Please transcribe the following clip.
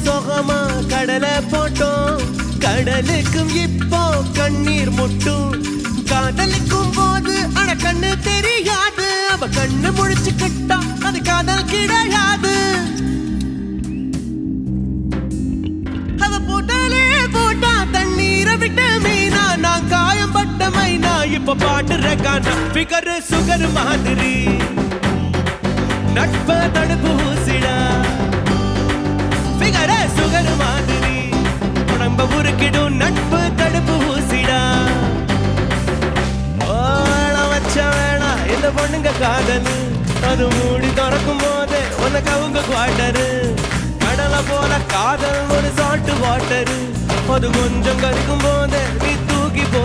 மாமா கடலை போட்டோம். கடலுக்கும் இப்போ கண்ணீர் முட்டும். காதலுக்கும் போது ஆனா கண்ணு தெரியாது. அவ கண்ணு முழிச்சுக்கிட்டா அது காதல் கிடையாது. அவ போட்டாலே போட்டா தண்ணீரை விட்டு மீனா நான் காயம்பட்ட மைனா இப்ப பாட்டுற கானா பிகர் சுகர் மாதிரி. நட்ப தடுப்பு உருக்கிடும் நட்பு தடுப்பு ஊசிடா. ஓட வச்ச வேணா இந்த பொண்ணுங்க காதல். அது மூடி திறக்கும் போது உனக்கு அவங்க குவாட்டரு. கடலை போல காதல் ஒரு சால்ட் வாட்டரு. அது கொஞ்சம் கருக்கும் போது நீ தூக்கி போ